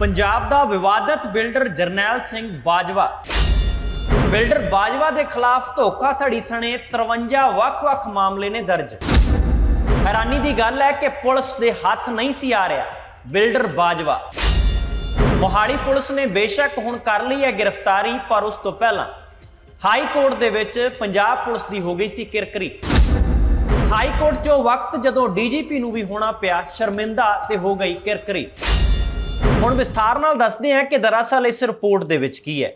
ਪੰਜਾਬ ਦਾ ਵਿਵਾਦਤ builder Jarnail Singh Bajwa. Builder Bajwa ਦੇ ਖਿਲਾਫ ਧੋਖਾਧੜੀ ਸਣੇ 53 ਵੱਖ-ਵੱਖ ਮਾਮਲੇ ਨੇ ਦਰਜ। ਹੈਰਾਨੀ ਦੀ ਗੱਲ ਹੈ ਕਿ ਪੁਲਿਸ ਦੇ ਹੱਥ ਨਹੀਂ ਸੀ ਆ ਰਿਹਾ ਬਿਲਡਰ ਬਾਜਵਾ। ਮੋਹਾਲੀ ਪੁਲਿਸ ਨੇ ਬੇਸ਼ੱਕ ਹੁਣ ਕਰ ਲਈ ਹੈ ਗ੍ਰਿਫਤਾਰੀ, ਪਰ ਉਸ ਤੋਂ ਪਹਿਲਾਂ ਹਾਈ ਕੋਰਟ ਦੇ ਵਿੱਚ ਪੰਜਾਬ ਪੁਲਿਸ ਦੀ ਹੋ ਗਈ ਸੀ ਕਿਰਕਰੀ। ਹਾਈ ਕੋਰਟ 'ਚੋਂ ਵਕਤ ਜਦੋਂ ਡੀਜੀਪੀ ਨੂੰ ਵੀ ਹੋਣਾ ਪਿਆ, ਸ਼ਰਮਿੰਦਾ ਤੇ ਹੋ ਗਈ ਕਿਰਕਰੀ। ਹੁਣ ਵਿਸਥਾਰ ਨਾਲ ਦੱਸਦੇ ਹਾਂ ਕਿ ਦਰਅਸਲ ਇਸ ਰਿਪੋਰਟ ਦੇ ਵਿੱਚ ਕੀ ਹੈ।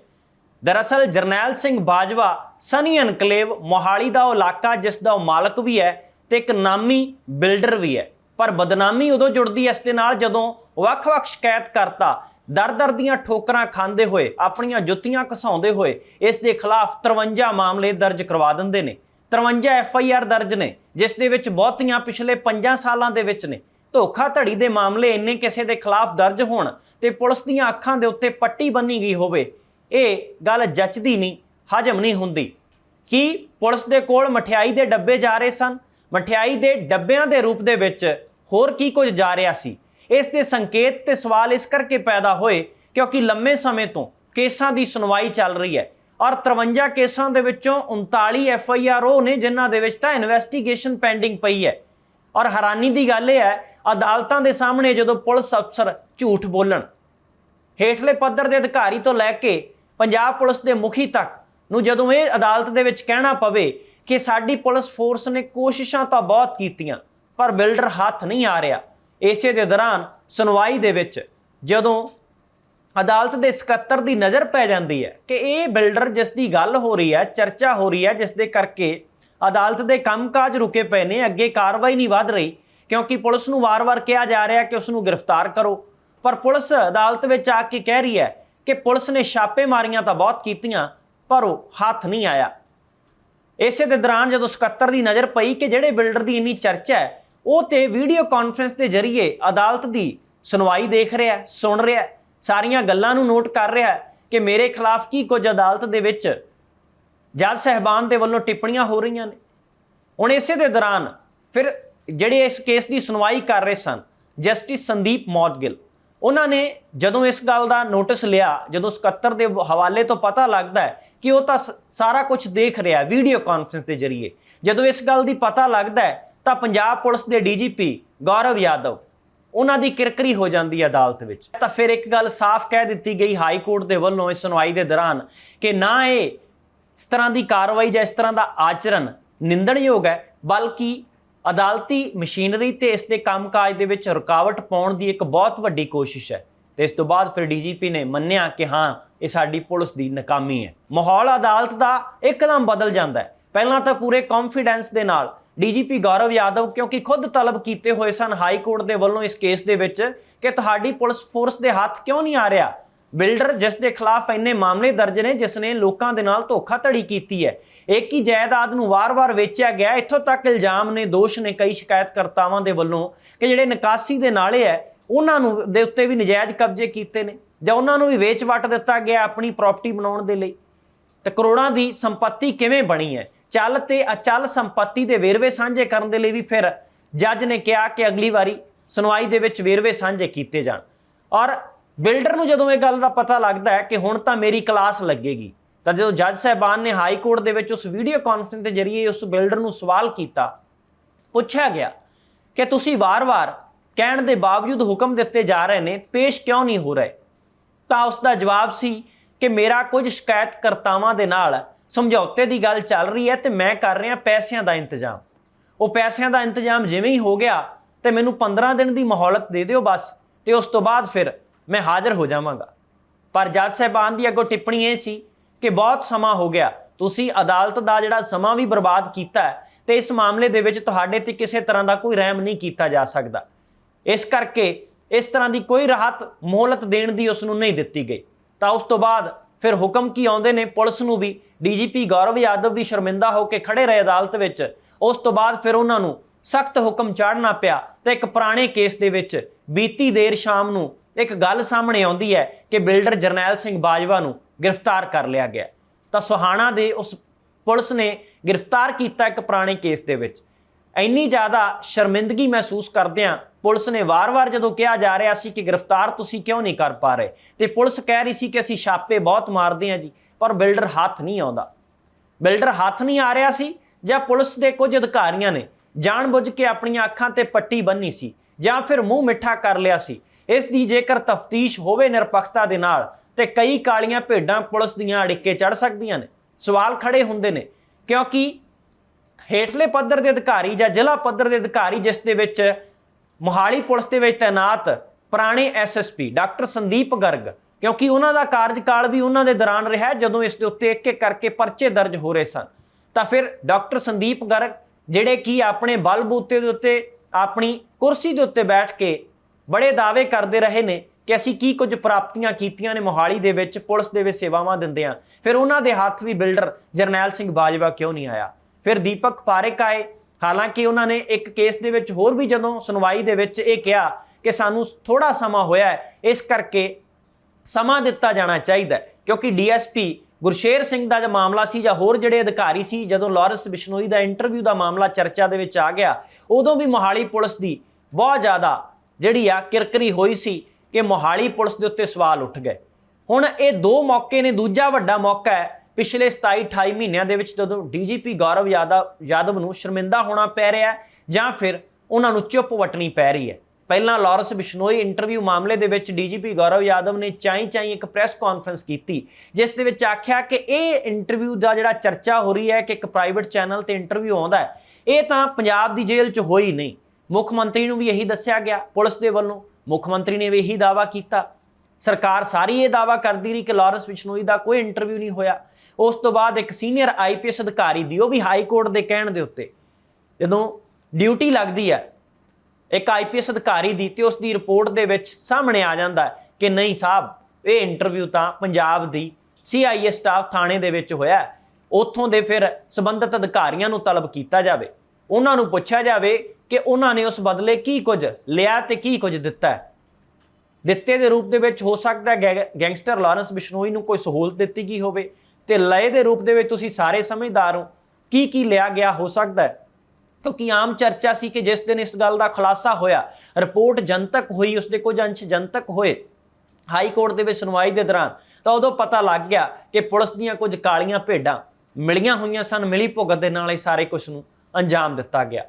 ਦਰਅਸਲ ਜਰਨੈਲ ਸਿੰਘ ਬਾਜਵਾ, ਸਨੀ ਐਨਕਲੇਵ ਮੋਹਾਲੀ ਦਾ ਉਹ ਇਲਾਕਾ ਜਿਸ ਦਾ ਉਹ ਮਾਲਕ ਵੀ ਹੈ ਤੇ ਇੱਕ ਨਾਮੀ ਬਿਲਡਰ ਵੀ ਹੈ। ਪਰ ਬਦਨਾਮੀ ਉਦੋਂ ਜੁੜਦੀ ਹੈ ਇਸ ਦੇ ਨਾਲ ਜਦੋਂ ਵੱਖ-ਵੱਖ ਸ਼ਿਕਾਇਤ ਕਰਤਾ, ਦਰ-ਦਰ ਦੀਆਂ ਠੋਕਰਾਂ ਖਾਂਦੇ ਹੋਏ, ਆਪਣੀਆਂ ਜੁੱਤੀਆਂ ਘਸਾਉਂਦੇ ਹੋਏ ਇਸ ਦੇ ਖਿਲਾਫ 53 ਮਾਮਲੇ ਦਰਜ ਕਰਵਾ ਦਿੰਦੇ ਨੇ। 53 ਐਫ ਆਈ ਆਰ ਦਰਜ ਨੇ, ਜਿਸ ਦੇ ਵਿੱਚ ਬਹੁਤੀਆਂ ਪਿਛਲੇ 5 ਸਾਲਾਂ ਦੇ ਵਿੱਚ ਨੇ। ਧੋਖਾਧੜੀ ਦੇ ਮਾਮਲੇ ਇੰਨੇ ਕਿਸੇ ਦੇ ਖਿਲਾਫ ਦਰਜ ਹੋਣ ਤੇ ਪੁਲਿਸ ਦੀਆਂ ਅੱਖਾਂ ਦੇ ਉੱਤੇ ਪੱਟੀ ਬੰਨੀ ਗਈ ਹੋਵੇ, ਇਹ ਗੱਲ ਜੱਚਦੀ ਨਹੀਂ, ਹਜਮ ਨਹੀਂ ਹੁੰਦੀ। ਕਿ ਪੁਲਿਸ ਦੇ ਕੋਲ ਮਠਿਆਈ ਦੇ ਡੱਬੇ ਜਾ ਰਹੇ ਸਨ? ਮਠਿਆਈ ਦੇ ਡੱਬਿਆਂ ਦੇ ਰੂਪ ਦੇ ਵਿੱਚ ਹੋਰ ਕੀ ਕੁਝ ਜਾ ਰਿਹਾ ਸੀ? ਇਸ ਦੇ ਸੰਕੇਤ ਤੇ ਸਵਾਲ ਇਸ ਕਰਕੇ ਪੈਦਾ ਹੋਏ ਕਿਉਂਕਿ ਲੰਮੇ ਸਮੇਂ ਤੋਂ ਕੇਸਾਂ ਦੀ ਸੁਣਵਾਈ ਚੱਲ ਰਹੀ ਹੈ ਔਰ 53 ਕੇਸਾਂ ਦੇ ਵਿੱਚੋਂ 39 ਐਫ ਆਈ ਆਰ ਉਹ ਨੇ ਜਿਨ੍ਹਾਂ ਦੇ ਵਿੱਚ ਤਾਂ ਇਨਵੈਸਟੀਗੇਸ਼ਨ ਪੈਂਡਿੰਗ ਪਈ ਹੈ। ਔਰ ਹੈਰਾਨੀ ਦੀ ਗੱਲ ਇਹ ਹੈ, ਅਦਾਲਤਾਂ ਦੇ ਸਾਹਮਣੇ ਜਦੋਂ ਪੁਲਿਸ ਅਫਸਰ ਝੂਠ ਬੋਲਣ, ਹੇਠਲੇ ਪੱਧਰ ਦੇ ਅਧਿਕਾਰੀ ਤੋਂ ਲੈ ਕੇ ਪੰਜਾਬ ਪੁਲਿਸ ਦੇ ਮੁਖੀ ਤੱਕ ਨੂੰ ਜਦੋਂ ਇਹ ਅਦਾਲਤ ਦੇ ਵਿੱਚ ਕਹਿਣਾ ਪਵੇ ਕਿ ਸਾਡੀ ਪੁਲਿਸ ਫੋਰਸ ਨੇ ਕੋਸ਼ਿਸ਼ਾਂ ਤਾਂ ਬਹੁਤ ਕੀਤੀਆਂ, ਪਰ ਬਿਲਡਰ ਹੱਥ ਨਹੀਂ ਆ ਰਿਹਾ, ਇਸੇ ਦੇ ਦੌਰਾਨ ਸੁਣਵਾਈ ਦੇ ਵਿੱਚ ਜਦੋਂ ਅਦਾਲਤ ਦੇ ਸਕੱਤਰ ਦੀ ਨਜ਼ਰ ਪੈ ਜਾਂਦੀ ਹੈ ਕਿ ਇਹ ਬਿਲਡਰ ਜਿਸ ਦੀ ਗੱਲ ਹੋ ਰਹੀ ਹੈ, ਚਰਚਾ ਹੋ ਰਹੀ ਹੈ, ਜਿਸ ਦੇ ਕਰਕੇ ਅਦਾਲਤ ਦੇ ਕੰਮਕਾਜ ਰੁਕੇ ਪਏ ਨੇ, ਅੱਗੇ ਕਾਰਵਾਈ ਨਹੀਂ ਵਧ ਰਹੀ, ਕਿਉਂਕਿ ਪੁਲਿਸ ਨੂੰ ਵਾਰ-ਵਾਰ ਕਿਹਾ ਜਾ ਰਿਹਾ ਕਿ ਉਸ ਨੂੰ ਗ੍ਰਿਫਤਾਰ ਕਰੋ। ਪਰ ਪੁਲਿਸ ਅਦਾਲਤ ਵਿੱਚ ਆ ਕੇ ਕਹਿ ਰਹੀ ਹੈ ਕਿ ਪੁਲਿਸ ਨੇ ਛਾਪੇਮਾਰੀਆਂ ਤਾਂ ਬਹੁਤ ਕੀਤੀਆਂ, ਪਰ ਉਹ ਹੱਥ ਨਹੀਂ ਆਇਆ। ਇਸੇ ਦੇ ਦੌਰਾਨ ਜਦੋਂ ਸਕੱਤਰ ਦੀ ਨਜ਼ਰ ਪਈ ਕਿ ਜਿਹੜੇ ਬਿਲਡਰ ਦੀ ਇੰਨੀ ਚਰਚਾ ਹੈ, ਉਹ ਤੇ ਵੀਡੀਓ ਕਾਨਫਰੰਸ ਦੇ ਜ਼ਰੀਏ ਅਦਾਲਤ ਦੀ ਸੁਣਵਾਈ ਦੇਖ ਰਿਹਾ ਸੁਣ ਰਿਹਾ ਸਾਰੀਆਂ ਗੱਲਾਂ ਨੂੰ ਨੋਟ ਕਰ ਰਿਹਾ ਕਿ ਮੇਰੇ ਖਿਲਾਫ ਕੀ ਕੁਝ ਅਦਾਲਤ ਦੇ ਵਿੱਚ ਜੱਜ ਸਹਿਬਾਨ ਦੇ ਵੱਲੋਂ ਟਿੱਪਣੀਆਂ ਹੋ ਰਹੀਆਂ ਨੇ, ਹੁਣ ਇਸੇ ਦੇ ਦੌਰਾਨ ਫਿਰ ਜਿਹੜੇ ਇਸ ਕੇਸ ਦੀ ਸੁਣਵਾਈ ਕਰ ਰਹੇ ਸਨ, ਜਸਟਿਸ ਸੰਦੀਪ ਮੌਦਗਿਲ ਉਹਨਾਂ ਨੇ ਜਦੋਂ ਇਸ ਗੱਲ ਦਾ ਨੋਟਿਸ ਲਿਆ, ਜਦੋਂ ਸਕੱਤਰ ਦੇ ਹਵਾਲੇ ਤੋਂ ਪਤਾ ਲੱਗਦਾ ਹੈ ਕਿ ਉਹ ਤਾਂ ਸਾਰਾ ਕੁਝ ਦੇਖ ਰਿਹਾ ਵੀਡੀਓ ਕਾਨਫਰੰਸ ਦੇ ਜ਼ਰੀਏ, ਜਦੋਂ ਇਸ ਗੱਲ ਦੀ ਪਤਾ ਲੱਗਦਾ ਹੈ, ਤਾਂ ਪੰਜਾਬ ਪੁਲਿਸ ਦੇ ਡੀਜੀਪੀ ਗੌਰਵ ਯਾਦਵ, ਉਹਨਾਂ ਦੀ ਕਿਰਕਰੀ ਹੋ ਜਾਂਦੀ ਹੈ ਅਦਾਲਤ ਵਿੱਚ। ਤਾਂ ਫਿਰ ਇੱਕ ਗੱਲ ਸਾਫ਼ ਕਹਿ ਦਿੱਤੀ ਗਈ ਹਾਈ ਕੋਰਟ ਦੇ ਵੱਲੋਂ ਇਸ ਸੁਣਵਾਈ ਦੇ ਦੌਰਾਨ ਕਿ ਨਾ ਇਹ ਇਸ ਤਰ੍ਹਾਂ ਦੀ ਕਾਰਵਾਈ ਜਾਂ ਇਸ ਤਰ੍ਹਾਂ ਦਾ ਆਚਰਣ ਨਿੰਦਣਯੋਗ ਹੈ, ਬਲਕਿ ਅਦਾਲਤੀ ਮਸ਼ੀਨਰੀ ਤੇ ਇਸ ਦੇ ਕੰਮਕਾਜ ਦੇ ਵਿੱਚ ਰੁਕਾਵਟ ਪਾਉਣ ਦੀ ਇੱਕ ਬਹੁਤ ਵੱਡੀ ਕੋਸ਼ਿਸ਼ ਹੈ। ਤੇ ਇਸ ਤੋਂ ਬਾਅਦ ਫਿਰ ਡੀਜੀਪੀ ਨੇ ਮੰਨਿਆ ਕਿ ਹਾਂ, ਇਹ ਸਾਡੀ ਪੁਲਿਸ ਦੀ ਨਾਕਾਮੀ ਹੈ। ਮਾਹੌਲ ਅਦਾਲਤ ਦਾ ਇੱਕਦਮ ਬਦਲ ਜਾਂਦਾ ਹੈ। ਪਹਿਲਾਂ ਤਾਂ ਪੂਰੇ ਕੌਨਫੀਡੈਂਸ ਦੇ ਨਾਲ ਡੀਜੀਪੀ ਗੌਰਵ ਯਾਦਵ ਕਿਉਂਕਿ ਖੁਦ ਤਲਬ ਕੀਤੇ ਹੋਏ ਸਨ ਹਾਈ ਕੋਰਟ ਦੇ ਵੱਲੋਂ ਇਸ ਕੇਸ ਦੇ ਵਿੱਚ ਕਿ ਤੁਹਾਡੀ ਪੁਲਿਸ ਫੋਰਸ ਦੇ ਹੱਥ ਕਿਉਂ ਨਹੀਂ ਆ ਰਿਹਾ? ਬਿਲਡਰ ਜਿਸ ਦੇ ਖਿਲਾਫ ਇੰਨੇ ਮਾਮਲੇ ਦਰਜ ਨੇ, ਜਿਸ ਨੇ ਲੋਕਾਂ ਦੇ ਨਾਲ ਧੋਖਾਧੜੀ ਕੀਤੀ ਹੈ। ਇੱਕ ਹੀ ਜਾਇਦਾਦ ਨੂੰ ਵਾਰ-ਵਾਰ ਵੇਚਿਆ ਗਿਆ, ਇੱਥੋਂ ਤੱਕ ਇਲਜ਼ਾਮ ਨੇ, ਦੋਸ਼ ਨੇ ਕਈ ਸ਼ਿਕਾਇਤਕਰਤਾਵਾਂ ਦੇ ਵੱਲੋਂ ਕਿ ਜਿਹੜੇ ਨਿਕਾਸੀ ਦੇ ਨਾਲੇ ਹੈ, ਉਹਨਾਂ ਨੂੰ ਦੇ ਉੱਤੇ ਵੀ ਨਜਾਇਜ਼ ਕਬਜ਼ੇ ਕੀਤੇ ਨੇ, ਜਾਂ ਉਹਨਾਂ ਨੂੰ ਵੀ ਵੇਚ ਵਟ ਦਿੱਤਾ ਗਿਆ ਆਪਣੀ ਪ੍ਰਾਪਰਟੀ ਬਣਾਉਣ ਦੇ ਲਈ। ਤੇ ਕਰੋੜਾਂ ਦੀ ਸੰਪਤੀ ਕਿਵੇਂ ਬਣੀ ਹੈ? ਚੱਲ ਤੇ ਅਚਲ ਸੰਪਤੀ ਦੇ ਵੇਰਵੇ ਸਾਂਝੇ ਕਰਨ ਦੇ ਲਈ ਵੀ ਫਿਰ ਜੱਜ ਨੇ ਕਿਹਾ ਕਿ ਅਗਲੀ ਵਾਰੀ ਸੁਣਵਾਈ ਦੇ ਵਿੱਚ ਵੇਰਵੇ ਸਾਂਝੇ ਕੀਤੇ ਜਾਣ। ਔਰ ਬਿਲਡਰ ਨੂੰ ਜਦੋਂ ਇਹ ਗੱਲ ਦਾ ਪਤਾ ਲੱਗਦਾ ਹੈ ਕਿ ਹੁਣ ਤਾਂ ਮੇਰੀ ਕਲਾਸ ਲੱਗੇਗੀ, ਤਾਂ ਜਦੋਂ ਜੱਜ ਸਾਹਿਬਾਨ ਨੇ ਹਾਈ ਕੋਰਟ ਦੇ ਵਿੱਚ ਉਸ ਵੀਡੀਓ ਕਾਨਫਰੰਸ ਦੇ ਜ਼ਰੀਏ ਉਸ ਬਿਲਡਰ ਨੂੰ ਸਵਾਲ ਕੀਤਾ, ਪੁੱਛਿਆ ਗਿਆ ਕਿ ਤੁਸੀਂ ਵਾਰ-ਵਾਰ ਕਹਿਣ ਦੇ ਬਾਵਜੂਦ ਹੁਕਮ ਦਿੱਤੇ ਜਾ ਰਹੇ ਨੇ, ਪੇਸ਼ ਕਿਉਂ ਨਹੀਂ ਹੋ ਰਹੇ? ਤਾਂ ਉਸ ਦਾ ਜਵਾਬ ਸੀ ਕਿ ਮੇਰਾ ਕੁਝ ਸ਼ਿਕਾਇਤਕਰਤਾਵਾਂ ਦੇ ਨਾਲ ਸਮਝੌਤੇ ਦੀ ਗੱਲ ਚੱਲ ਰਹੀ ਹੈ ਤੇ ਮੈਂ ਕਰ ਰਿਹਾ ਪੈਸਿਆਂ ਦਾ ਇੰਤਜ਼ਾਮ। ਉਹ ਪੈਸਿਆਂ ਦਾ ਇੰਤਜ਼ਾਮ ਜਿਵੇਂ ਹੀ ਹੋ ਗਿਆ, ਤੇ ਮੈਨੂੰ 15 ਦਿਨ ਦੀ ਮਹੌਲਤ ਦੇ ਦਿਓ ਬਸ, ਤੇ ਉਸ ਤੋਂ ਬਾਅਦ ਫਿਰ ਮੈਂ ਹਾਜ਼ਰ ਹੋ ਜਾਵਾਂਗਾ। ਪਰ ਜੱਜ ਸਾਹਿਬਾਨ ਦੀ ਅੱਗੋਂ ਟਿੱਪਣੀ ਇਹ ਸੀ ਕਿ ਬਹੁਤ ਸਮਾਂ ਹੋ ਗਿਆ। ਤੁਸੀਂ ਅਦਾਲਤ ਦਾ ਜਿਹੜਾ ਸਮਾਂ ਵੀ ਬਰਬਾਦ ਕੀਤਾ ਹੈ ਤੇ ਇਸ ਮਾਮਲੇ ਦੇ ਵਿੱਚ ਤੁਹਾਡੇ ਤੇ ਕਿਸੇ ਤਰ੍ਹਾਂ ਦਾ ਕੋਈ ਰਹਿਮ ਨਹੀਂ ਕੀਤਾ ਜਾ ਸਕਦਾ। ਇਸ ਕਰਕੇ ਇਸ ਤਰ੍ਹਾਂ ਦੀ ਕੋਈ ਰਾਹਤ ਮੋਹਲਤ ਦੇਣ ਦੀ ਉਸ ਨੂੰ ਨਹੀਂ ਦਿੱਤੀ ਗਈ। ਤਾਂ ਉਸ ਤੋਂ ਬਾਅਦ ਫਿਰ ਹੁਕਮ ਕੀ ਆਉਂਦੇ ਨੇ? ਪੁਲਿਸ ਨੂੰ ਵੀ, ਡੀਜੀਪੀ ਗੌਰਵ ਯਾਦਵ ਵੀ ਸ਼ਰਮਿੰਦਾ ਹੋ ਕੇ ਖੜੇ ਰਹੇ ਅਦਾਲਤ ਵਿੱਚ। ਉਸ ਤੋਂ ਬਾਅਦ ਫਿਰ ਉਹਨਾਂ ਨੂੰ ਸਖਤ ਹੁਕਮ ਚਾੜਨਾ ਪਿਆ ਤੇ ਇੱਕ ਪੁਰਾਣੇ ਕੇਸ ਦੇ ਵਿੱਚ ਬੀਤੀ ਦੇਰ ਸ਼ਾਮ ਨੂੰ ਇੱਕ ਗੱਲ ਸਾਹਮਣੇ ਆਉਂਦੀ ਹੈ ਕਿ ਬਿਲਡਰ ਜਰਨੈਲ ਸਿੰਘ ਬਾਜਵਾ ਨੂੰ ਗ੍ਰਿਫਤਾਰ ਕਰ ਲਿਆ ਗਿਆ। ਤਾਂ ਸੁਹਾਣਾ ਦੇ ਉਸ ਪੁਲਿਸ ਨੇ ਗ੍ਰਿਫਤਾਰ ਕੀਤਾ ਇੱਕ ਪੁਰਾਣੇ ਕੇਸ ਦੇ ਵਿੱਚ। ਇੰਨੀ ਜ਼ਿਆਦਾ ਸ਼ਰਮਿੰਦਗੀ ਮਹਿਸੂਸ ਕਰਦਿਆਂ ਪੁਲਿਸ ਨੇ ਵਾਰ-ਵਾਰ ਜਦੋਂ ਕਿਹਾ ਜਾ ਰਿਹਾ ਸੀ ਕਿ ਗ੍ਰਿਫਤਾਰ ਤੁਸੀਂ ਕਿਉਂ ਨਹੀਂ ਕਰ ਪਾ ਰਹੇ, ਤੇ ਪੁਲਿਸ ਕਹਿ ਰਹੀ ਸੀ ਕਿ ਅਸੀਂ ਛਾਪੇ ਬਹੁਤ ਮਾਰਦੇ ਹਾਂ ਜੀ, ਪਰ ਬਿਲਡਰ ਹੱਥ ਨਹੀਂ ਆਉਂਦਾ। ਬਿਲਡਰ ਹੱਥ ਨਹੀਂ ਆ ਰਿਹਾ ਸੀ ਜਾਂ ਪੁਲਿਸ ਦੇ ਕੁਝ ਅਧਿਕਾਰੀਆਂ ਨੇ ਜਾਣਬੁੱਝ ਕੇ ਆਪਣੀਆਂ ਅੱਖਾਂ ਤੇ ਪੱਟੀ ਬੰਨੀ ਸੀ ਜਾਂ ਫਿਰ ਮੂੰਹ ਮਿੱਠਾ ਕਰ ਲਿਆ ਸੀ ਇਸ ਦੀ ਜੇਕਰ ਤਫਤੀਸ਼ ਹੋਵੇ ਨਿਰਪੱਖਤਾ ਦੇ ਨਾਲ, ਤੇ ਕਈ ਕਾਲੀਆਂ ਭੇਡਾਂ ਪੁਲਿਸ ਦੀਆਂ ਅੜਿੱਕੇ ਚੜ ਸਕਦੀਆਂ ਨੇ। ਸਵਾਲ ਖੜੇ ਹੁੰਦੇ ਨੇ, ਕਿਉਂਕਿ ਹੇਠਲੇ ਪੱਧਰ ਦੇ ਅਧਿਕਾਰੀ ਜਾਂ ਜ਼ਿਲ੍ਹਾ ਪੱਧਰ ਦੇ ਅਧਿਕਾਰੀ, ਜਿਸ ਦੇ ਵਿੱਚ ਮੋਹਾਲੀ ਪੁਲਿਸ ਦੇ ਵਿੱਚ ਤਾਇਨਾਤ ਪੁਰਾਣੇ ਐਸਐਸਪੀ ਡਾਕਟਰ ਸੰਦੀਪ ਗਰਗ, ਕਿਉਂਕਿ ਉਹਨਾਂ ਦਾ ਕਾਰਜਕਾਲ ਵੀ ਉਹਨਾਂ ਦੇ ਦੌਰਾਨ ਰਿਹਾ ਜਦੋਂ ਇਸ ਦੇ ਉੱਤੇ ਇੱਕ ਇੱਕ ਕਰਕੇ ਪਰਚੇ ਦਰਜ ਹੋ ਰਹੇ ਸਨ। ਤਾਂ ਫਿਰ ਡਾਕਟਰ ਸੰਦੀਪ ਗਰਗ, ਜਿਹੜੇ ਕਿ ਆਪਣੇ ਬਲਬੂਤੇ ਦੇ ਉੱਤੇ ਆਪਣੀ ਕੁਰਸੀ ਦੇ ਉੱਤੇ ਬੈਠ ਕੇ ਬੜੇ ਦਾਅਵੇ ਕਰਦੇ ਰਹੇ ਨੇ ਕਿ ਅਸੀਂ ਕੀ ਕੁਝ ਪ੍ਰਾਪਤੀਆਂ ਕੀਤੀਆਂ ਨੇ ਮੋਹਾਲੀ ਦੇ ਵਿੱਚ, ਪੁਲਿਸ ਦੇ ਵਿੱਚ ਸੇਵਾਵਾਂ ਦਿੰਦੇ ਆ। ਫਿਰ ਉਹਨਾਂ ਦੇ ਹੱਥ ਵੀ ਬਿਲਡਰ ਜਰਨੈਲ ਸਿੰਘ ਬਾਜਵਾ ਕਿਉਂ ਨਹੀਂ ਆਇਆ? ਫਿਰ ਦੀਪਕ ਪਾਰੇਕ ਆਏ। ਹਾਲਾਂਕਿ ਉਹਨਾਂ ਨੇ ਇੱਕ ਕੇਸ ਦੇ ਵਿੱਚ ਹੋਰ ਵੀ ਜਦੋਂ ਸੁਣਵਾਈ ਦੇ ਵਿੱਚ ਇਹ ਕਿਹਾ ਕਿ ਸਾਨੂੰ ਥੋੜਾ ਸਮਾਂ ਹੋਇਆ ਇਸ ਕਰਕੇ ਸਮਾਂ ਦਿੱਤਾ ਜਾਣਾ ਚਾਹੀਦਾ ਹੈ, ਕਿਉਂਕਿ ਡੀਐਸਪੀ ਗੁਰਸ਼ੇਰ ਸਿੰਘ ਦਾ ਜੋ ਮਾਮਲਾ ਸੀ ਜਾਂ ਹੋਰ ਜਿਹੜੇ ਅਧਿਕਾਰੀ ਸੀ, ਜਦੋਂ ਲਾਰੈਂਸ ਬਿਸ਼ਨੋਈ ਦਾ ਇੰਟਰਵਿਊ ਦਾ ਮਾਮਲਾ ਚਰਚਾ ਦੇ ਵਿੱਚ ਆ ਗਿਆ, ਉਦੋਂ ਵੀ ਮੋਹਾਲੀ ਪੁਲਿਸ ਦੀ ਬਹੁਤ ਜ਼ਿਆਦਾ ਜਿਹੜੀ ਆ ਕਿਰਕਰੀ ਹੋਈ ਸੀ ਕਿ ਮੋਹਾਲੀ ਪੁਲਿਸ ਦੇ ਉੱਤੇ ਸਵਾਲ ਉੱਠ ਗਏ। ਹੁਣ ਇਹ ਦੋ ਮੌਕੇ ਨੇ, ਦੂਜਾ ਵੱਡਾ ਮੌਕਾ ਹੈ, ਪਿਛਲੇ 27 28 ਮਹੀਨਿਆਂ ਦੇ ਵਿੱਚ ਜਦੋਂ ਡੀਜੀਪੀ ਗੌਰਵ ਯਾਦਵ ਯਾਦਵ ਨੂੰ ਸ਼ਰਮਿੰਦਾ ਹੋਣਾ ਪੈ ਰਿਹਾ ਜਾਂ ਫਿਰ ਉਹਨਾਂ ਨੂੰ ਚੁੱਪ ਵਟਣੀ ਪੈ ਰਹੀ ਹੈ। ਪਹਿਲਾਂ ਲਾਰੈਂਸ ਬਿਸ਼ਨੋਈ ਇੰਟਰਵਿਊ ਮਾਮਲੇ ਦੇ ਵਿੱਚ ਡੀਜੀਪੀ ਗੌਰਵ ਯਾਦਵ ਨੇ ਚਾਈ ਚਾਈ ਇੱਕ ਪ੍ਰੈਸ ਕਾਨਫਰੰਸ ਕੀਤੀ, ਜਿਸ ਦੇ ਵਿੱਚ ਆਖਿਆ ਕਿ ਇਹ ਇੰਟਰਵਿਊ ਦਾ ਜਿਹੜਾ ਚਰਚਾ ਹੋ ਰਹੀ ਹੈ ਕਿ ਇੱਕ ਪ੍ਰਾਈਵੇਟ ਚੈਨਲ ਤੇ ਇੰਟਰਵਿਊ ਆਉਂਦਾ ਹੈ, ਇਹ ਤਾਂ ਪੰਜਾਬ ਦੀ ਜੇਲ੍ਹ 'ਚ ਹੋਈ ਨਹੀਂ। ਮੁੱਖ ਮੰਤਰੀ ਨੂੰ ਵੀ ਇਹੀ ਦੱਸਿਆ ਗਿਆ, ਪੁਲਿਸ ਦੇ ਵੱਲੋਂ। ਮੁੱਖ ਮੰਤਰੀ ਨੇ ਵੀ ਇਹੀ ਦਾਵਾ ਕੀਤਾ। ਸਰਕਾਰ ਸਾਰੀ ਇਹ ਦਾਵਾ ਕਰਦੀ ਰਹੀ ਕਿ ਲਾਰੈਂਸ ਬਿਸ਼ਨੋਈ ਦਾ ਕੋਈ ਇੰਟਰਵਿਊ ਨਹੀਂ ਹੋਇਆ। ਉਸ ਤੋਂ ਬਾਅਦ ਇੱਕ ਸੀਨੀਅਰ ਆਈਪੀਐਸ ਅਧਿਕਾਰੀ ਦੀ, ਉਹ ਵੀ ਹਾਈ ਕੋਰਟ ਦੇ ਕਹਿਣ ਦੇ ਉੱਤੇ, ਜਦੋਂ ਡਿਊਟੀ ਲੱਗਦੀ ਹੈ, ਇੱਕ ਆਈਪੀਐਸ ਅਧਿਕਾਰੀ ਦੀ ਤੇ ਉਸ ਦੀ ਰਿਪੋਰਟ ਦੇ ਵਿੱਚ ਸਾਹਮਣੇ ਆ ਜਾਂਦਾ ਕਿ ਨਹੀਂ ਸਾਹਿਬ, ਇਹ ਇੰਟਰਵਿਊ ਤਾਂ ਪੰਜਾਬ ਦੀ ਸੀਆਈਏ ਸਟਾਫ ਥਾਣੇ ਦੇ ਵਿੱਚ ਹੋਇਆ ਉੱਥੋਂ ਦੇ ਫਿਰ ਸੰਬੰਧਿਤ ਅਧਿਕਾਰੀਆਂ ਨੂੰ ਤਲਬ ਕੀਤਾ ਜਾਵੇ। ਉਹਨਾਂ ਨੂੰ ਪੁੱਛਿਆ ਜਾਵੇ ਕਿ ਉਹਨਾਂ ਨੇ ਉਸ ਬਦਲੇ ਕੀ ਕੁਝ ਲਿਆ ਤੇ ਕੀ ਕੁਝ ਦਿੱਤਾ ਦਿੱਤੇ ਦੇ ਰੂਪ ਦੇ ਵਿੱਚ ਹੋ ਸਕਦਾ ਗੈਂਗ- ਗੈਂਗਸਟਰ ਲਾਰੈਂਸ ਬਿਸ਼ਨੋਈ ਨੂੰ ਕੋਈ ਸਹੂਲਤ ਦਿੱਤੀ ਗਈ ਹੋਵੇ ਤੇ ਲਏ ਦੇ ਰੂਪ ਦੇ ਵਿੱਚ ਤੁਸੀਂ ਸਾਰੇ ਸਮਝਦਾਰ ਹੋ। ਕੀ ਕੀ ਲਿਆ ਗਿਆ ਹੋ ਸਕਦਾ ਹੈ? ਕਿਉਂਕਿ ਆਮ ਚਰਚਾ ਸੀ ਕਿ ਜਿਸ ਦਿਨ ਇਸ ਗੱਲ ਦਾ ਖੁਲਾਸਾ ਹੋਇਆ, ਰਿਪੋਰਟ ਜਨਤਕ ਹੋਈ ਉਸ ਦੇ ਕੁਝ ਅੰਸ਼ ਜਨਤਕ ਹੋਏ ਹਾਈ ਕੋਰਟ ਦੇ ਵਿੱਚ ਸੁਣਵਾਈ ਦੇ ਦੌਰਾਨ, ਤਾਂ ਉਦੋਂ ਪਤਾ ਲੱਗ ਗਿਆ ਕਿ ਪੁਲਿਸ ਦੀਆਂ ਕੁਝ ਕਾਲੀਆਂ ਭੇਡਾਂ ਮਿਲੀਆਂ ਹੋਈਆਂ ਸਨ, ਮਿਲੀ ਭੁਗਤ ਦੇ ਨਾਲ ਇਹ ਸਾਰੇ ਕੁਝ ਨੂੰ ਅੰਜਾਮ ਦਿੱਤਾ ਗਿਆ।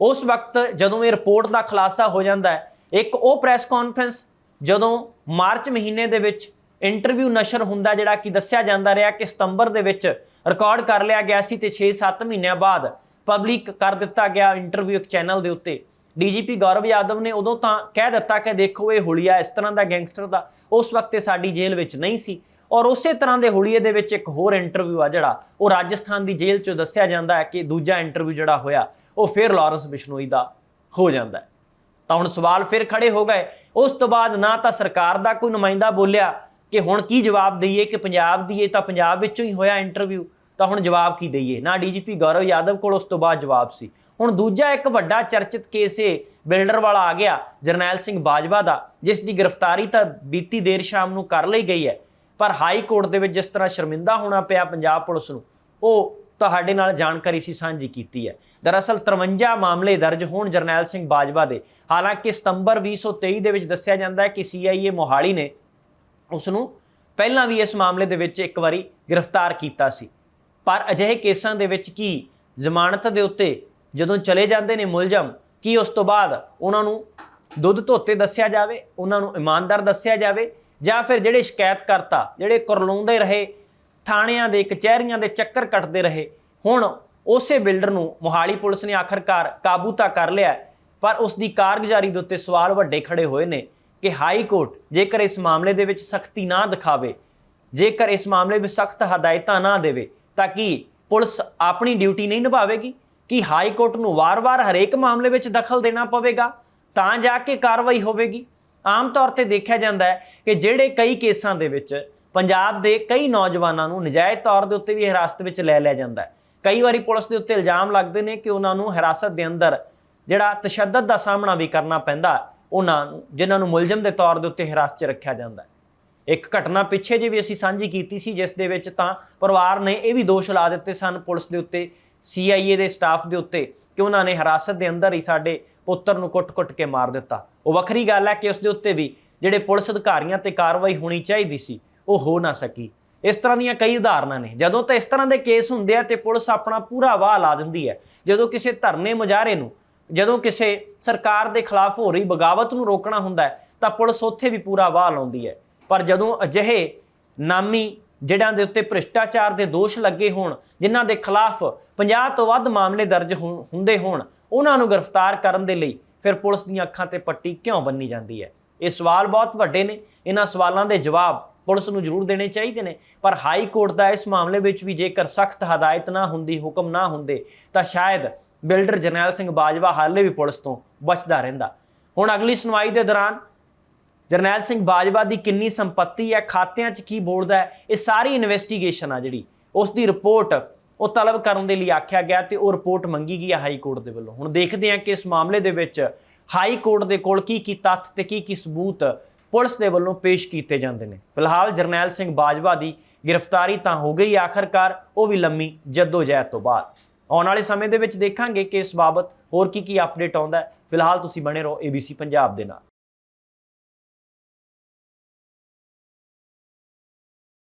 ਉਸ ਵਕਤ ਜਦੋਂ ਇਹ ਰਿਪੋਰਟ ਦਾ ਖੁਲਾਸਾ ਹੋ ਜਾਂਦਾ ਹੈ, ਇੱਕ ਉਹ ਪ੍ਰੈਸ ਕਾਨਫਰੰਸ ਜਦੋਂ ਮਾਰਚ ਮਹੀਨੇ ਦੇ ਵਿੱਚ ਇੰਟਰਵਿਊ ਨਸ਼ਰ ਹੁੰਦਾ ਜਿਹੜਾ ਕਿ ਦੱਸਿਆ ਜਾਂਦਾ ਰਿਹਾ ਕਿ ਸਤੰਬਰ ਦੇ ਵਿੱਚ ਰਿਕਾਰਡ ਕਰ ਲਿਆ ਗਿਆ ਸੀ ਤੇ 6-7 ਮਹੀਨਿਆਂ ਬਾਅਦ ਪਬਲਿਕ ਕਰ ਦਿੱਤਾ ਗਿਆ ਇੰਟਰਵਿਊ ਇੱਕ ਚੈਨਲ ਦੇ ਉੱਤੇ। ਡੀਜੀਪੀ ਗੌਰਵ ਯਾਦਵ ਨੇ ਉਦੋਂ ਤਾਂ ਕਹਿ ਦਿੱਤਾ ਕਿ ਦੇਖੋ ਇਹ ਹੁਲੀਆ, ਇਸ ਤਰ੍ਹਾਂ ਦਾ ਗੈਂਗਸਟਰ ਦਾ, ਉਸ ਵਕਤ ਇਹ ਸਾਡੀ ਜੇਲ੍ਹ ਵਿੱਚ ਨਹੀਂ ਸੀ। ਔਰ ਉਸੇ ਤਰ੍ਹਾਂ ਦੇ ਹੁਲੀਏ ਦੇ ਵਿੱਚ ਇੱਕ ਹੋਰ ਇੰਟਰਵਿਊ ਆ ਜਿਹੜਾ ਉਹ ਰਾਜਸਥਾਨ ਦੀ ਜੇਲ੍ਹ 'ਚੋਂ ਦੱਸਿਆ ਜਾਂਦਾ ਹੈ ਕਿ ਦੂਜਾ ਇੰਟਰਵਿਊ ਜਿਹੜਾ ਹੋਇਆ, ਉਹ ਫਿਰ ਲਾਰੈਂਸ ਬਿਸ਼ਨੋਈ ਦਾ ਹੋ ਜਾਂਦਾ ਹੈ। ਤਾਂ ਹੁਣ ਸਵਾਲ ਫਿਰ ਖੜੇ ਹੋ ਗਏ। ਉਸ ਤੋਂ ਬਾਅਦ ਨਾ ਤਾਂ ਸਰਕਾਰ ਦਾ ਕੋਈ ਨੁਮਾਇੰਦਾ ਬੋਲਿਆ ਕਿ ਹੁਣ ਕੀ ਜਵਾਬ ਦਈਏ, ਕਿ ਪੰਜਾਬ ਦੀ ਇਹ ਤਾਂ ਪੰਜਾਬ ਵਿੱਚੋਂ ਹੀ ਹੋਇਆ ਇੰਟਰਵਿਊ ਤਾਂ ਹੁਣ ਜਵਾਬ ਕੀ ਦਈਏ? ਨਾ ਡੀਜੀਪੀ ਗੌਰਵ ਯਾਦਵ ਕੋਲ ਉਸ ਤੋਂ ਬਾਅਦ ਜਵਾਬ ਸੀ। ਹੁਣ ਦੂਜਾ ਇੱਕ ਵੱਡਾ ਚਰਚਿਤ ਕੇਸ ਏ, ਬਿਲਡਰ ਵਾਲਾ ਆ ਗਿਆ, ਜਰਨੈਲ ਸਿੰਘ ਬਾਜਵਾ ਦਾ, ਜਿਸ ਦੀ ਗ੍ਰਿਫਤਾਰੀ ਤਾਂ ਬੀਤੀ ਦੇਰ ਸ਼ਾਮ ਨੂੰ ਕਰ ਲਈ ਗਈ ਹੈ। ਪਰ ਹਾਈ ਕੋਰਟ ਦੇ ਵਿੱਚ ਜਿਸ ਤਰ੍ਹਾਂ ਸ਼ਰਮਿੰਦਾ ਹੋਣਾ ਪਿਆ ਪੰਜਾਬ ਪੁਲਿਸ ਨੂੰ, ਉਹ ਤੁਹਾਡੇ ਨਾਲ ਜਾਣਕਾਰੀ ਸੀ ਸਾਂਝੀ ਕੀਤੀ ਹੈ। ਦਰਅਸਲ 53 ਮਾਮਲੇ ਦਰਜ ਹੋਣ ਜਰਨੈਲ ਸਿੰਘ ਬਾਜਵਾ ਦੇ। ਹਾਲਾਂਕਿ ਸਤੰਬਰ 2023 ਦੇ ਵਿੱਚ ਦੱਸਿਆ ਜਾਂਦਾ ਹੈ ਕਿ ਸੀਆਈਏ ਮੋਹਾਲੀ ਨੇ ਉਸ ਨੂੰ ਪਹਿਲਾਂ ਵੀ ਇਸ ਮਾਮਲੇ ਦੇ ਵਿੱਚ ਇੱਕ ਵਾਰੀ ਗ੍ਰਿਫਤਾਰ ਕੀਤਾ ਸੀ। ਪਰ ਅਜਿਹੇ ਕੇਸਾਂ ਦੇ ਵਿੱਚ ਕੀ ਜ਼ਮਾਨਤ ਦੇ ਉੱਤੇ ਜਦੋਂ ਚਲੇ ਜਾਂਦੇ ਨੇ ਮੁਲਜ਼ਮ, ਕੀ ਉਸ ਤੋਂ ਬਾਅਦ ਉਹਨਾਂ ਨੂੰ ਦੁੱਧ ਧੋਤੇ ਦੱਸਿਆ ਜਾਵੇ, ਉਹਨਾਂ ਨੂੰ ਇਮਾਨਦਾਰ ਦੱਸਿਆ ਜਾਵੇ ਜਾਂ ਫਿਰ ਜਿਹੜੇ ਸ਼ਿਕਾਇਤਕਰਤਾ, ਜਿਹੜੇ ਕਰਲਾਉਂਦੇ ਰਹੇ, ਥਾਣਿਆਂ ਦੇ, ਕਚਹਿਰੀਆਂ ਦੇ ਚੱਕਰ ਕੱਟਦੇ ਰਹੇ, ਹੁਣ ਉਸੇ ਬਿਲਡਰ ਨੂੰ ਮੋਹਾਲੀ ਪੁਲਿਸ ਨੇ ਆਖਰਕਾਰ ਕਾਬੂ ਤਾਂ ਕਰ ਲਿਆ ਪਰ ਉਸ ਦੀ ਕਾਰਗੁਜ਼ਾਰੀ ਦੇ ਉੱਤੇ ਸਵਾਲ ਵੱਡੇ ਖੜੇ ਹੋਏ ਨੇ ਕਿ ਹਾਈ ਕੋਰਟ ਜੇਕਰ ਇਸ ਮਾਮਲੇ ਦੇ ਵਿੱਚ ਸਖਤੀ ਨਾ ਦਿਖਾਵੇ, ਜੇਕਰ ਇਸ ਮਾਮਲੇ ਵਿੱਚ ਸਖਤ ਹਦਾਇਤਾਂ ਨਾ ਦੇਵੇ, ਤਾਂ ਕਿ ਪੁਲਿਸ ਆਪਣੀ ਡਿਊਟੀ ਨਹੀਂ ਨਿਭਾਵੇਗੀ? ਕਿ ਹਾਈ ਕੋਰਟ ਨੂੰ ਵਾਰ-ਵਾਰ ਹਰੇਕ ਮਾਮਲੇ ਵਿੱਚ ਦਖਲ ਦੇਣਾ ਪਵੇਗਾ? ਤਾਂ ਜਾ ਕੇ ਕਾਰਵਾਈ ਹੋਵੇਗੀ? ਆਮ ਤੌਰ ਤੇ ਦੇਖਿਆ ਜਾਂਦਾ ਹੈ ਕਿ ਜਿਹੜੇ ਕਈ ਕੇਸਾਂ ਦੇ ਵਿੱਚ ਪੰਜਾਬ ਦੇ ਕਈ ਨੌਜਵਾਨਾਂ ਨੂੰ ਨਜਾਇਜ਼ ਤੌਰ ਦੇ ਉੱਤੇ ਵੀ ਹਿਰਾਸਤ ਵਿੱਚ ਲੈ ਲਿਆ ਜਾਂਦਾ ਹੈ। ਕਈ ਵਾਰੀ ਪੁਲਿਸ ਦੇ ਉੱਤੇ ਇਲਜ਼ਾਮ ਲੱਗਦੇ ਨੇ ਕਿ ਉਹਨਾਂ ਨੂੰ ਹਿਰਾਸਤ ਦੇ ਅੰਦਰ ਜਿਹੜਾ ਤਸ਼ੱਦਦ ਦਾ ਸਾਹਮਣਾ ਵੀ ਕਰਨਾ ਪੈਂਦਾ, ਉਹਨਾਂ ਨੂੰ, ਜਿਨ੍ਹਾਂ ਨੂੰ ਮੁਲਜ਼ਮ ਦੇ ਤੌਰ ਦੇ ਉੱਤੇ ਹਿਰਾਸਤ 'ਚ ਰੱਖਿਆ ਜਾਂਦਾ ਹੈ। ਇੱਕ ਘਟਨਾ ਪਿੱਛੇ ਜੇ ਵੀ ਅਸੀਂ ਸਾਂਝੀ ਕੀਤੀ ਸੀ, ਜਿਸ ਦੇ ਵਿੱਚ ਤਾਂ ਪਰਿਵਾਰ ਨੇ ਇਹ ਵੀ ਦੋਸ਼ ਲਾ ਦਿੱਤੇ ਸਨ ਪੁਲਿਸ ਦੇ ਉੱਤੇ ਸੀਆਈਏ ਦੇ ਸਟਾਫ ਦੇ ਉੱਤੇ ਕਿ ਉਹਨਾਂ ਨੇ ਹਿਰਾਸਤ ਦੇ ਅੰਦਰ ਹੀ ਸਾਡੇ ਪੁੱਤਰ ਨੂੰ ਕੁੱਟ-ਕੁੱਟ ਕੇ ਮਾਰ ਦਿੱਤਾ। ਉਹ ਵੱਖਰੀ ਗੱਲ ਹੈ ਕਿ ਉਸ ਦੇ ਉੱਤੇ ਵੀ ਜਿਹੜੇ ਪੁਲਿਸ ਅਧਿਕਾਰੀਆਂ ਤੇ ਕਾਰਵਾਈ ਹੋਣੀ ਚਾਹੀਦੀ ਸੀ, ਉਹ ਹੋ ਨਾ ਸਕੀ। ਇਸ ਤਰ੍ਹਾਂ ਦੀਆਂ ਕਈ ਉਦਾਹਰਨਾਂ ਨੇ। ਜਦੋਂ ਤਾਂ ਇਸ ਤਰ੍ਹਾਂ ਦੇ ਕੇਸ ਹੁੰਦੇ ਆ ਤੇ ਪੁਲਿਸ ਆਪਣਾ ਪੂਰਾ ਵਾਹ ਲਾ ਦਿੰਦੀ ਹੈ। ਜਦੋਂ ਕਿਸੇ ਧਰਨੇ ਮੁਜ਼ਾਹਰੇ ਨੂੰ, ਜਦੋਂ ਕਿਸੇ ਸਰਕਾਰ ਦੇ ਖਿਲਾਫ ਹੋ ਰਹੀ ਬਗਾਵਤ ਨੂੰ ਰੋਕਣਾ ਹੁੰਦਾ ਤਾਂ ਪੁਲਿਸ ਉੱਥੇ ਵੀ ਪੂਰਾ ਵਾਹ ਲਾਉਂਦੀ ਹੈ। ਪਰ ਜਦੋਂ ਅਜਿਹੇ ਨਾਮੀ ਜਿਹੜਿਆਂ ਦੇ ਉੱਤੇ ਭ੍ਰਿਸ਼ਟਾਚਾਰ ਦੇ ਦੋਸ਼ ਲੱਗੇ ਹੋਣ, ਜਿਨ੍ਹਾਂ ਦੇ ਖਿਲਾਫ 50 ਤੋਂ ਵੱਧ ਮਾਮਲੇ ਦਰਜ ਹੋ- ਹੁੰਦੇ ਹੋਣ ਉਹਨਾਂ ਨੂੰ ਗ੍ਰਿਫਤਾਰ ਕਰਨ ਦੇ ਲਈ ਫਿਰ ਪੁਲਿਸ ਦੀਆਂ ਅੱਖਾਂ ਤੇ ਪੱਟੀ ਕਿਉਂ ਬੰਨੀ ਜਾਂਦੀ ਹੈ? ਇਹ ਸਵਾਲ ਬਹੁਤ ਵੱਡੇ ਨੇ। ਇਹਨਾਂ ਸਵਾਲਾਂ ਦੇ ਜਵਾਬ ਪੁਲਿਸ ਨੂੰ ਜ਼ਰੂਰ ਦੇਣੇ ਚਾਹੀਦੇ ਨੇ। ਪਰ ਹਾਈ ਕੋਰਟ ਦਾ ਇਸ ਮਾਮਲੇ ਵਿੱਚ ਵੀ ਜੇਕਰ ਸਖਤ ਹਦਾਇਤ ਨਾ ਹੁੰਦੀ, ਹੁਕਮ ਨਾ ਹੁੰਦੇ, ਤਾਂ ਸ਼ਾਇਦ ਬਿਲਡਰ ਜਰਨੈਲ ਸਿੰਘ ਬਾਜਵਾ ਹਾਲੇ ਵੀ ਪੁਲਿਸ ਤੋਂ ਬਚਦਾ ਰਹਿੰਦਾ। ਹੁਣ ਅਗਲੀ ਸੁਣਵਾਈ ਦੇ ਦੌਰਾਨ ਜਰਨੈਲ ਸਿੰਘ ਬਾਜਵਾ ਦੀ ਕਿੰਨੀ ਸੰਪਤੀ ਹੈ, ਖਾਤਿਆਂ 'ਚ ਕੀ ਬੋਲਦਾ ਹੈ, ਇਹ ਸਾਰੀ ਇਨਵੈਸਟੀਗੇਸ਼ਨ ਆ ਜਿਹੜੀ। ਉਸ ਦੀ ਰਿਪੋਰਟ ਉਹ ਤਲਬ ਕਰਨ ਦੇ ਲਈ ਆਖਿਆ ਗਿਆ ਤੇ ਉਹ ਰਿਪੋਰਟ ਮੰਗੀ ਗਈ ਹੈ ਹਾਈ ਕੋਰਟ ਦੇ ਵੱਲੋਂ। ਹੁਣ ਦੇਖਦੇ ਹਾਂ ਕਿ ਇਸ ਮਾਮਲੇ ਦੇ ਵਿੱਚ ਹਾਈ ਕੋਰਟ ਦੇ ਕੋਲ ਕੀ ਕੀ ਤੱਥ ਤੇ ਕੀ ਕੀ ਸਬੂਤ ਪੁਲਿਸ ਦੇ ਵੱਲੋਂ ਪੇਸ਼ ਕੀਤੇ ਜਾਂਦੇ ਨੇ। ਫਿਲਹਾਲ ਜਰਨੈਲ ਸਿੰਘ ਬਾਜਵਾ ਦੀ ਗ੍ਰਿਫਤਾਰੀ ਤਾਂ ਹੋ ਗਈ ਆਖਰਕਾਰ, ਉਹ ਵੀ ਲੰਮੀ ਜਹਿਦ ਤੋਂ ਬਾਅਦ। ਆਉਣ ਵਾਲੇ ਸਮੇਂ ਦੇ ਵਿੱਚ ਦੇਖਾਂਗੇ ਕਿ ਇਸ ਬਾਬਤ ਹੋਰ ਕੀ ਕੀ ਅਪਡੇਟ ਆਉਂਦਾ ਫਿਲਹਾਲ ਤੁਸੀਂ ਬਣੇ ਰਹੋ ABC ਪੰਜਾਬ ਦੇ ਨਾਲ।